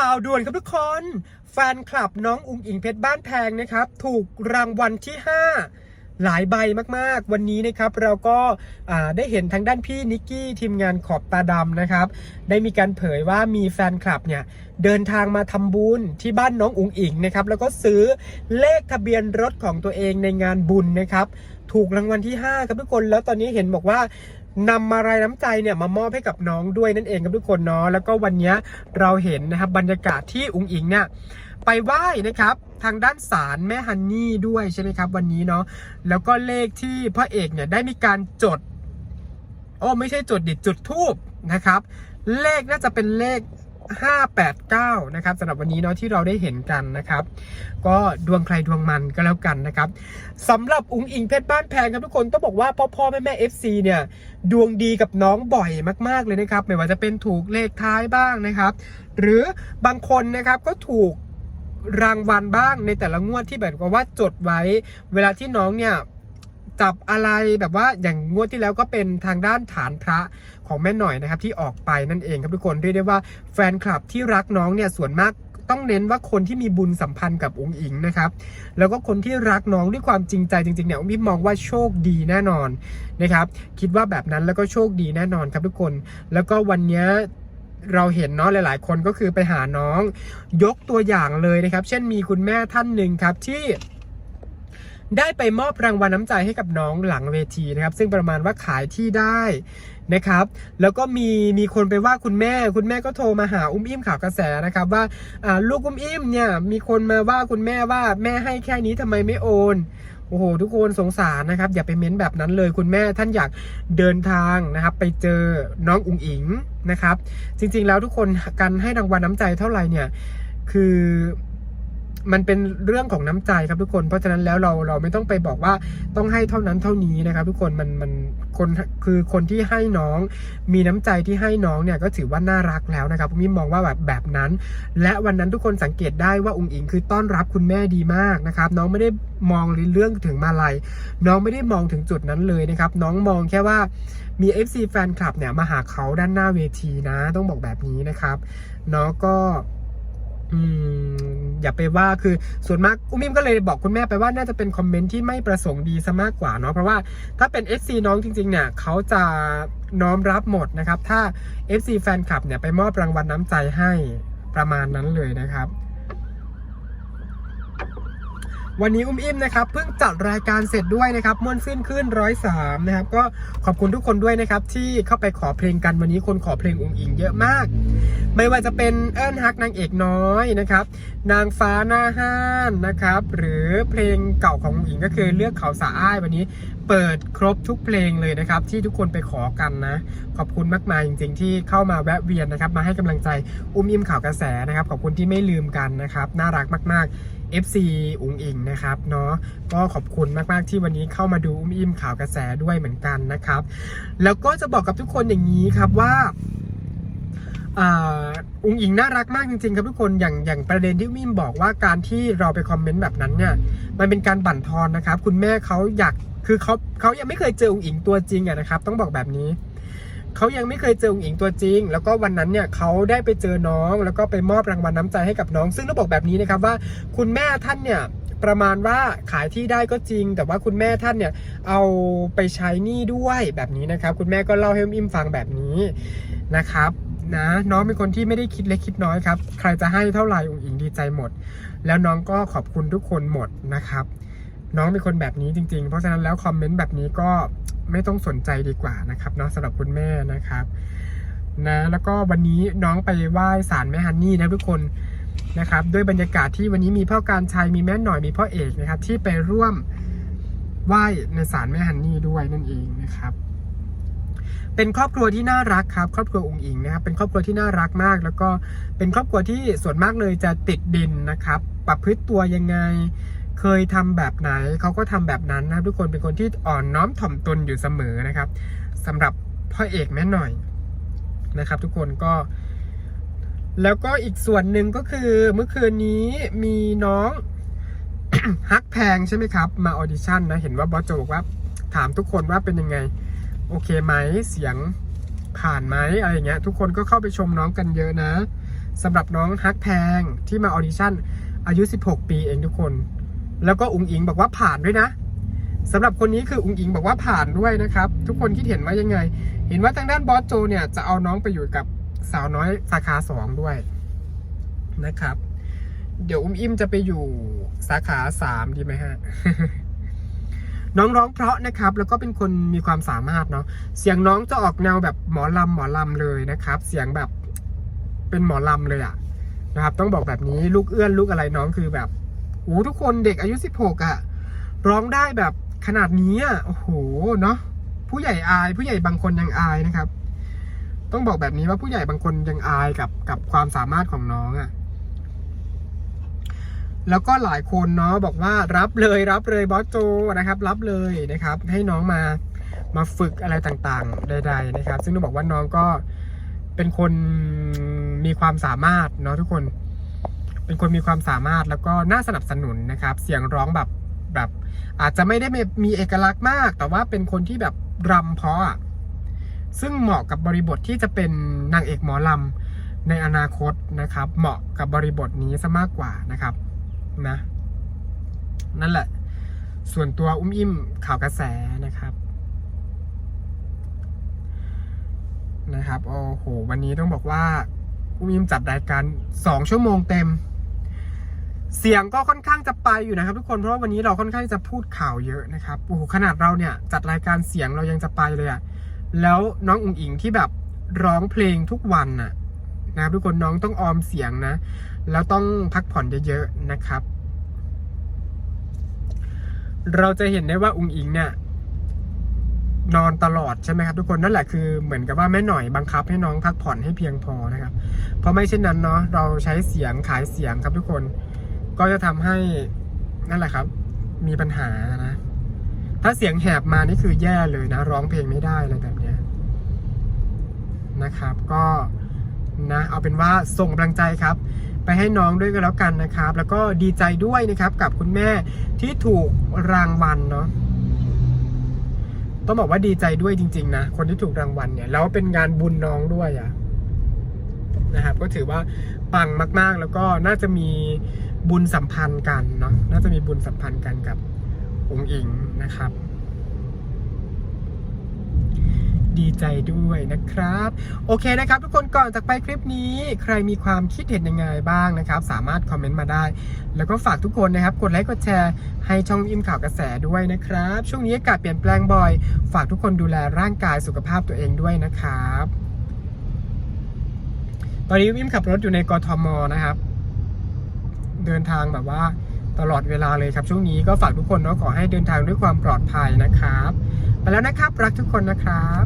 ข่าวด่วนครับทุกคน แฟนคลับน้องอุ๋งอิงเพชรบ้านแพงนะครับ ถูกรางวัลที่ 5 หลายใบมากๆ วันนี้นะครับเราก็ได้เห็นทางด้านพี่นิกกี้ทีมงานขอบตาดำนะครับ ได้มีการเผยว่ามีแฟนคลับเนี่ยเดินทางมาทำบุญที่บ้านน้องอุ๋งอิงนะครับ แล้วก็ซื้อเลขทะเบียนรถของตัวเองในงานบุญนะครับ ถูกรางวัลที่ 5 ครับทุกคนแล้วตอนนี้เห็นบอกว่า นำมารายน้ำใจเนี่ยมามอบให้กับน้องด้วยนั่นเองครับทุกคนเนาะแล้วก็วันนี้เราเห็นนะครับบรรยากาศที่อุ๋งอิงเนี่ยไปไหว้นะครับทางด้านศาลแม่ฮันนี่ด้วยใช่ไหมครับ วันนี้เนาะแล้วก็เลขที่พระเอกเนี่ยได้มีการจดโอ้ไม่ใช่จดดิจุดทูบนะครับ เลขน่าจะเป็นเลข 589 นะครับสำหรับวันนี้เนาะที่เราได้เห็นกันนะครับ ก็ดวงใครดวงมันก็แล้วกันนะครับสำหรับอุ๋งอิงเพชรบ้านแพงครับทุกคนต้องบอกว่าพ่อพ่อแม่แม่ FC เนี่ยดวงดีกับน้องบ่อยมากๆเลยนะครับ ไม่ว่าจะเป็นถูกเลขท้ายบ้างนะครับ หรือบางคนนะครับก็ถูกรางวัลบ้างในแต่ละงวดที่แบบว่าจดไว้ เวลาที่น้องเนี่ย จับอะไรแบบว่าอย่างงวดที่แล้วก็เป็นทางด้านฐานพระของแม่หน่อยนะครับที่ออกไปนั่นเองครับทุกคนเรียกได้ว่าแฟนคลับที่รักน้องเนี่ยส่วนมากต้องเน้นว่าคนที่มีบุญสัมพันธ์กับองค์อิงนะครับ แล้วก็คนที่รักน้องด้วยความจริงใจจริงๆเนี่ยพี่มองว่าโชคดีแน่นอนนะครับ คิดว่าแบบนั้นแล้วก็โชคดีแน่นอนครับทุกคน แล้วก็วันนี้เราเห็นเนาะหลาย ๆ คนก็คือไปหาน้องยกตัวอย่างเลยนะครับ เช่นมีคุณแม่ท่านหนึ่งครับที่ ได้ไปมอบรางวัลน้ำใจให้กับน้องหลังเวทีนะครับ ซึ่งประมาณว่าขายที่ได้นะครับ แล้วก็มีมีคนไปว่าคุณแม่ คุณแม่ก็โทรมาหาอุ้มอิ่มข่าวกระแสนะครับ ว่าลูกอุ้มอิ่มเนี่ยมีคนมาว่าคุณแม่ว่าแม่ให้แค่นี้ทำไมไม่โอนโอ้โหทุกคนสงสารนะครับ อย่าไปเม้นแบบนั้นเลยคุณแม่ท่านอยากเดินทางนะครับ ไปเจอน้องอุ๋งอิงนะครับ จริงๆแล้วทุกคนการให้รางวัลน้ำใจเท่าไหร่เนี่ย คือ มันเป็นเรื่องของน้ำใจครับทุกคน เพราะฉะนั้นแล้วเราเราไม่ต้องไปบอกว่าต้องให้เท่านั้นเท่านี้นะครับ ทุกคนมันมันคนคือคนที่ให้น้อง มีน้ำใจที่ให้น้องเนี่ยก็ถือว่าน่ารักแล้วนะครับมิมมองว่าแบบแบบนั้น และวันนั้นทุกคนสังเกตได้ว่าองค์อิงคือต้อนรับคุณแม่ดีมากนะครับ น้องไม่ได้มองเรื่องถึงมาลัยน้องไม่ได้มองถึงจุดนั้นเลยนะครับ น้องมองแค่ว่ามี FC แฟนคลับเนี่ยมาหาเขาด้านหน้าเวทีนะ ต้องบอกแบบนี้นะครับเนาะก็ อืมอย่าไปว่าคือส่วนมากอุ้มิมก็เลยบอกคุณแม่ไปว่าน่าจะเป็นคอมเมนต์ที่ไม่ประสงค์ดีซะมากกว่าเนาะเพราะว่าถ้าเป็น FC น้องจริงๆเนี่ยเขาจะน้อมรับหมดนะครับ ถ้า FC แฟนคลับเนี่ยไปมอบรางวัลน้ำใจให้ประมาณนั้นเลยนะครับ วันนี้อุ้มอิ่มนะครับเพิ่งจัดรายการเสร็จด้วยนะครับม่วนซื่นขึ้นร้อยสามนะครับก็ขอบคุณทุกคนด้วยนะครับที่เข้าไปขอเพลงกันวันนี้คนขอเพลงองค์อิงเยอะมาก ไม่ว่าจะเป็นเอิ้นฮักนางเอกน้อยนะครับ นางฟ้าหน้าห้านนะครับ หรือเพลงเก่าขององค์อิงก็คือเลือกเขาสาอ้ายวันนี้เปิดครบทุกเพลงเลยนะครับ ที่ทุกคนไปขอกันนะ ขอบคุณมากมายจริง ๆ ที่เข้ามาแวะเวียนนะครับ มาให้กำลังใจอุ้มอิ่มข่าวกระแสนะครับ ขอบคุณที่ไม่ลืมกันนะครับ น่ารักมาก ๆ FC อุงอิงนะครับเนาะก็ขอบคุณมากๆที่วันนี้เข้ามาดูอุ้มอิมข่าวกระแสด้วยเหมือนกันนะครับ แล้วก็จะบอกกับทุกคนอย่างนี้ครับว่าอุงอิงน่ารักมากจริงๆครับทุกคนอย่างอย่างประเด็นที่มิมบอกว่าการที่เราไปคอมเมนต์แบบนั้นเนี่ยมันเป็นการบั่นทอนนะครับ คุณแม่เขาอยากคือเขาเขายังไม่เคยเจออุงอิงตัวจริงอะนะครับ ต้องบอกแบบนี้ เขายังไม่เคยเจออุ๋งอิงตัวจริง แล้วก็วันนั้นเนี่ยเขาได้ไปเจอน้อง แล้วก็ไปมอบรางวัลน้ำใจให้กับน้อง ซึ่งต้องบอกแบบนี้นะครับว่าคุณแม่ท่านเนี่ยประมาณว่าขายที่ได้ก็จริง แต่ว่าคุณแม่ท่านเนี่ยเอาไปใช้หนี้ด้วยแบบนี้นะครับ คุณแม่ก็เล่าให้อิมฟังแบบนี้นะครับนะน้องเป็นคนที่ไม่ได้คิดเล็กคิดน้อยครับ ใครจะให้เท่าไหร่อุ๋งอิงดีใจหมด แล้วน้องก็ขอบคุณทุกคนหมดนะครับ น้องเป็นคนแบบนี้จริง ๆ เพราะฉะนั้นแล้วคอมเมนต์แบบนี้ก็ ไม่ต้องสนใจดีกว่านะครับเนาะสำหรับคุณแม่นะครับนะแล้วก็วันนี้น้องไปไหว้ศาลแม่ฮันนี่นะทุกคนนะครับด้วยบรรยากาศที่วันนี้มีพ่อการชัยมีแม่หน่อยมีพ่อเอกนะครับ ที่ไปร่วมไหว้ในศาลแม่ฮันนี่ด้วยนั่นเองนะครับ เป็นครอบครัวที่น่ารักครับ ครอบครัวองค์อิงนะครับ เป็นครอบครัวที่น่ารักมาก แล้วก็เป็นครอบครัวที่ส่วนมากเลยจะติดดินนะครับ ประพฤติตัวยังไง เคยทำแบบไหนเขาก็ทำแบบนั้นนะครับทุกคนเป็นคนที่อ่อนน้อมถ่อมตนอยู่เสมอนะครับสำหรับพ่อเอกแม่หน่อยนะครับ ทุกคนก็ แล้วก็อีกส่วนหนึ่งก็คือเมื่อคืนนี้มีน้องฮักแพงใช่ไหมครับ มาออดิชั่นนะเห็นว่าบอสโจบอกว่าถามทุกคนว่าเป็นยังไง โอเคไหมเสียงผ่านไหมอะไรอย่างเงี้ย ทุกคนก็เข้าไปชมน้องกันเยอะนะสำหรับน้องฮักแพงที่มาออดิชั่นอายุ 16 ปีเองทุกคน แล้วก็อุงอิงบอกว่าผ่านด้วยนะสำหรับคนนี้คืออุงอิงบอกว่าผ่านด้วยนะครับ ทุกคนคิดเห็นว่ายังไง เห็นว่าทางด้านบอสโจเนี่ยจะเอาน้องไปอยู่กับสาวน้อยสาขาสองด้วยนะครับ เดี๋ยวอุ้มอิ่มจะไปอยู่สาขาสามดีไหมฮะน้องร้องเพราะนะครับ แล้วก็เป็นคนมีความสามารถเนาะเสียงน้องจะออกแนวแบบหมอลำหมอลำเลยนะครับ เสียงแบบเป็นหมอลำเลยอะนะครับ ต้องบอกแบบนี้ลูกเอื้อนลูกอะไรน้องคือแบบ โอ้ทุกคนเด็กอายุสิบหกอะร้องได้แบบขนาดนี้อะโอ้โหเนาะผู้ใหญ่อาย ผู้ใหญ่บางคนยังอายนะครับ ต้องบอกแบบนี้ว่าผู้ใหญ่บางคนยังอายกับกับความสามารถของน้องอะแล้วก็หลายคนเนาะบอกว่ารับเลยรับเลยบอสโจนะครับ รับเลยนะครับ ให้น้องมามาฝึกอะไรต่างๆใดๆนะครับ ซึ่งต้องบอกว่าน้องก็เป็นคนมีความสามารถเนาะทุกคน เป็นคนมีความสามารถแล้วก็น่าสนับสนุนนะครับ เสียงร้องแบบแบบอาจจะไม่ได้มีมีเอกลักษณ์มาก แต่ว่าเป็นคนที่แบบรำเพาะอะซึ่งเหมาะกับบริบทที่จะเป็นนางเอกหมอลำในอนาคตนะครับ เหมาะกับบริบทนี้ซะมากกว่านะครับนะนั่นแหละ ส่วนตัวอุ้มอิ่มข่าวกระแสนะครับนะครับโอ้โห วันนี้ต้องบอกว่าอุ้มอิ่มจัดรายการสองชั่วโมงเต็ม เสียงก็ค่อนข้างจะไปอยู่นะครับ ทุกคนเพราะว่าวันนี้เราค่อนข้างจะพูดข่าวเยอะนะครับโอ้โหขนาดเราเนี่ยจัดรายการเสียงเรายังจะไปเลยอะแล้วน้องอุ๋งอิงที่แบบร้องเพลงทุกวันน่ะนะครับทุกคนน้องต้องออมเสียงนะ แล้วต้องพักผ่อนเยอะๆนะครับ เราจะเห็นได้ว่าอุงอิงเนี่ยนอนตลอดใช่ไหมครับทุกคนนั่นแหละคือเหมือนกับว่าแม่หน่อยบังคับให้น้องพักผ่อนให้เพียงพอนะครับ เพราะไม่เช่นนั้นเนาะเราใช้เสียงขายเสียงครับทุกคน ก็จะทำให้นั่นแหละครับ มีปัญหานะ ถ้าเสียงแหบมานี่คือแย่เลยนะ ร้องเพลงไม่ได้อะไรแบบเนี้ยนะครับ ก็นะเอาเป็นว่าส่งกำลังใจครับ ไปให้น้องด้วยก็แล้วกันนะครับ แล้วก็ดีใจด้วยนะครับกับคุณแม่ที่ถูกรางวัลเนาะต้องบอกว่าดีใจด้วยจริง ๆ นะ คนที่ถูกรางวัลเนี่ยแล้วเป็นงานบุญน้องด้วยอะนะครับก็ถือว่าปังมากๆ แล้วก็น่าจะมี บุญสัมพันธ์กันเนาะน่าจะมีบุญสัมพันธ์กันกับองค์อิงนะครับ ดีใจด้วยนะครับ โอเคนะครับ ทุกคนก่อนจากไปคลิปนี้ ใครมีความคิดเห็นยังไงบ้างนะครับ สามารถคอมเมนต์มาได้ แล้วก็ฝากทุกคนนะครับ กดไลค์กดแชร์ให้ช่องอิมข่าวกระแสด้วยนะครับ ช่วงนี้อากาศเปลี่ยนแปลงบ่อย ฝากทุกคนดูแลร่างกายสุขภาพตัวเองด้วยนะครับ ตอนนี้อิมขับรถอยู่ในกทมนะครับ เดินทางแบบว่าตลอดเวลาเลยครับช่วงนี้ก็ฝากทุกคนเนาะขอให้เดินทางด้วยความปลอดภัยนะครับ ไปแล้วนะครับ รักทุกคนนะครับ